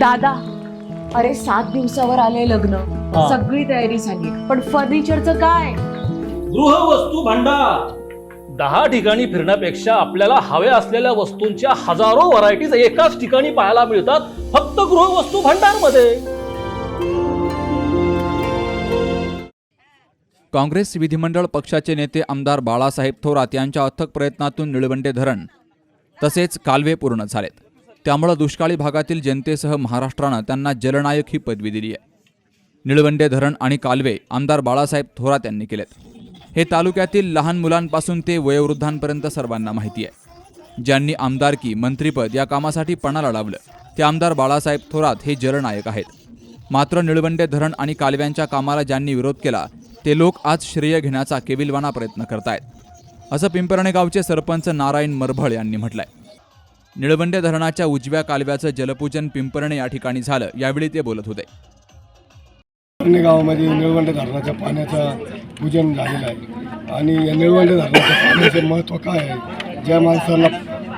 दादा अरे सात दिवसावर आले लग्न. हा. सगळी तयारी झाली. पण फर्निचरचं काय? गृहवस्तू भांडार. दहा ठिकाणी फिरण्यापेक्षा आपल्याला हव्या असलेल्या वस्तूंच्या हजारो व्हरायटीज एकाच ठिकाणी पाहायला मिळतात फक्त गृहवस्तू भांडारमध्ये काँग्रेस विधिमंडळ पक्षाचे नेते आमदार बाळासाहेब थोरात यांच्या अथक प्रयत्नातून निळवंडे धरण तसेच कालवे पूर्ण झालेत. त्यामुळं दुष्काळी भागातील जनतेसह महाराष्ट्रानं त्यांना जलनायक ही पदवी दिली आहे. निळवंडे धरण आणि कालवे आमदार बाळासाहेब थोरात यांनी केलेत. हे तालुक्यातील लहान मुलांपासून ते वयोवृद्धांपर्यंत सर्वांना माहिती आहे. ज्यांनी आमदारकी मंत्रीपद या कामासाठी पणाला लावलं ते आमदार बाळासाहेब थोरात हे जलनायक आहेत. मात्र निळवंडे धरण आणि कालव्यांच्या कामाला ज्यांनी विरोध केला ते लोक आज श्रेय घेण्याचा केविलवाना प्रयत्न करतायत. असं पिंपरणे गावचे सरपंच नारायण मरभळ यांनी म्हटलंय. निळवंडे धरणाच्या उजव्या कालव्याचं जलपूजन पिंपरणे या ठिकाणी झालं. यावेळी ते बोलत होते. गावामध्ये निळवंडे धरणाच्या पाण्याचं पूजन झालेलं आहे. आणि या निळवंडे धरणाच्या पाण्याचे महत्त्व काय आहे? ज्या माणसाला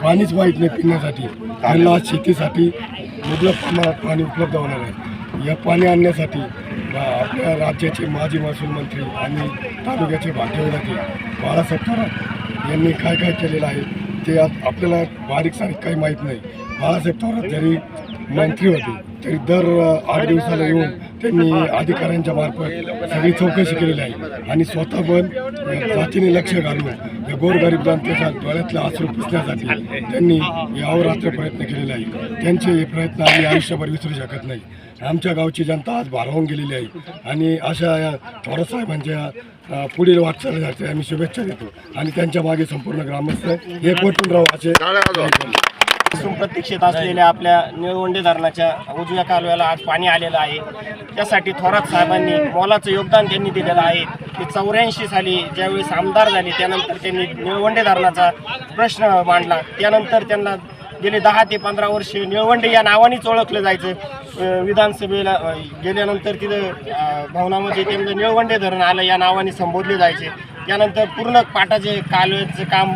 पाणीच माहीत नाही पिण्यासाठी त्यांना आज शेतीसाठी मुबलक प्रमाणात पाणी उपलब्ध होणार आहे. या पाणी आणण्यासाठी आपल्या राज्याचे माजी महसूल मंत्री आणि तालुक्याचे भाग्यविधाते बाळासाहेब थोरात यांनी काय काय केलेलं आहे? ते आज आपल्याला बारीक सारीक काही माहीत नाही. बाळासाहेब थोरात जरी मंत्री होते तरी दर आठ दिवसाला येऊन त्यांनी अधिकाऱ्यांच्या मार्फत सगळी चौकशी केलेली आहे. आणि स्वतः पण जातीने लक्ष घालून या गोरगरीब जनतेच्या डोळ्यातला आसरू पुसण्यासाठी त्यांनी यावरात्र प्रयत्न केलेले आहे त्यांचे हे प्रयत्न आम्ही आयुष्यभर विसरू शकत नाही. आमच्या गावची जनता आज भारावून गेलेली आहे. आणि अशा या थोरात साहेबांच्या पुढील वाटचालीसाठी आम्ही शुभेच्छा देतो. आणि त्यांच्या मागे संपूर्ण ग्रामस्थ एकवटून राहू असे पासून प्रतीक्षेत असलेल्या आपल्या निळवंडे धरणाच्या उजव्या कालव्याला आज पाणी आलेलं आहे. त्यासाठी थोरात साहेबांनी मोलाचं योगदान त्यांनी दिलेलं आहे. ते चौऱ्याऐंशी साली ज्यावेळेस आमदार झाले त्यानंतर त्यांनी निळवंडे धरणाचा प्रश्न मांडला. त्यानंतर त्यांना गेले दहा ते पंधरा वर्ष निळवंडे या नावानेच ओळखलं जायचं. विधानसभेला गेल्यानंतर तिथं भवनामध्ये त्यांचं निळवंडे धरण आलं या नावाने संबोधले जायचे. त्यानंतर पूर्ण पाटाचे कालव्याचं काम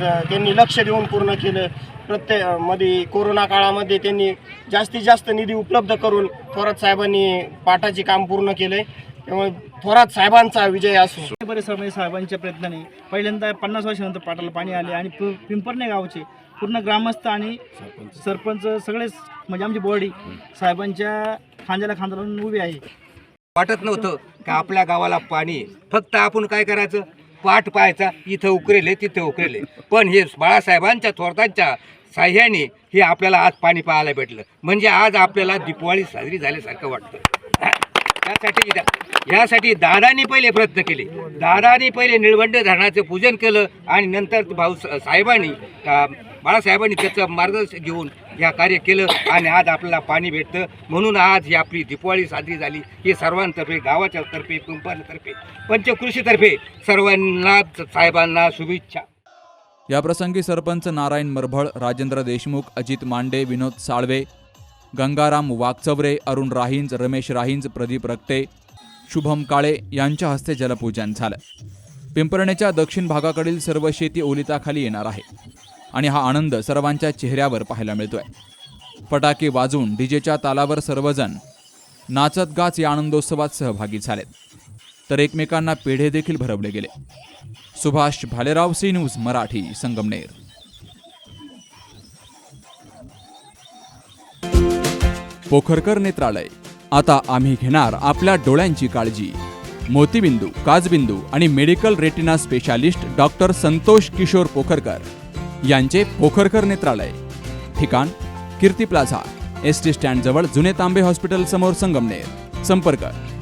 त्यांनी लक्ष देऊन पूर्ण केलं. प्रत्येकमध्ये कोरोना काळामध्ये त्यांनी जास्तीत जास्त निधी उपलब्ध करून थोरात साहेबांनी पाटाचे काम पूर्ण केले. त्यामुळे थोरात साहेबांचा विजय असो बरेच समय साहेबांच्या प्रयत्नाने. पहिल्यांदा पन्नास वर्षानंतर पाटाला पाणी आले आणि पि- पिंपरणे गावचे पूर्ण ग्रामस्थ आणि सरपंच सगळेच म्हणजे आमची बॉडी साहेबांच्या खांद्याला खांदा लावून उभी आहे. वाटत नव्हतं का आपल्या गावाला पाणी. फक्त आपण काय करायचं? पाठ पाहायचा. इथं उकरेले तिथं उकरेले. पण हे बाळासाहेबांच्या थोरतांच्या साह्याने हे आपल्याला आज पाणी पाहायला भेटलं. म्हणजे आज आपल्याला दिपवाळी साजरी झाल्यासारखं वाटतं. त्यासाठी यासाठी दादानी पहिले प्रयत्न केले. दादानी पहिले निळवंड धरणाचं पूजन केलं आणि नंतर भाऊ साहेबांनी बाळासाहेबांनी त्याचं मार्गदर्शन घेऊन या कार्य केलं आणि आज आपल्याला पाणी भेटतं. म्हणून आज ही आपली दिपवाळी साजरी झाली. ही सर्वांतर्फे गावाच्या तर्फे कुंपांतर्फे पंचकृषीतर्फे सर्वांना साहेबांना शुभेच्छा. याप्रसंगी सरपंच नारायण मरभळ राजेंद्र देशमुख अजित मांडे विनोद साळवे गंगाराम वाकचवरे अरुण राहिंज रमेश राहिंज प्रदीप रक्ते शुभम काळे यांच्या हस्ते जलपूजन झालं. पिंपरणेच्या दक्षिण भागाकडील सर्व शेती ओलिताखाली येणार आहे आणि हा आनंद सर्वांच्या चेहऱ्यावर पाहायला मिळतोय. फटाके वाजवून डीजेच्या तालावर सर्वजण नाचत गाच या आनंदोत्सवात सहभागी झालेत. तर एकमेकांना पेढे देखील भरवले गेले. Subhash Bhalerao C news Marathi Sangamner. Pokharkar Netralaya. आता आम्ही घेणार आपल्या डोळ्यांची काळजी. मोतीबिंदू काजबिंदू आणि medical retina specialist doctor Santosh Kishor Pokharkar यांचे पोखरकर नेत्रालय. ठिकाण Kirti plaza S T stand जवळ जुने तांबे हॉस्पिटल समोर संगमनेर. संपर्क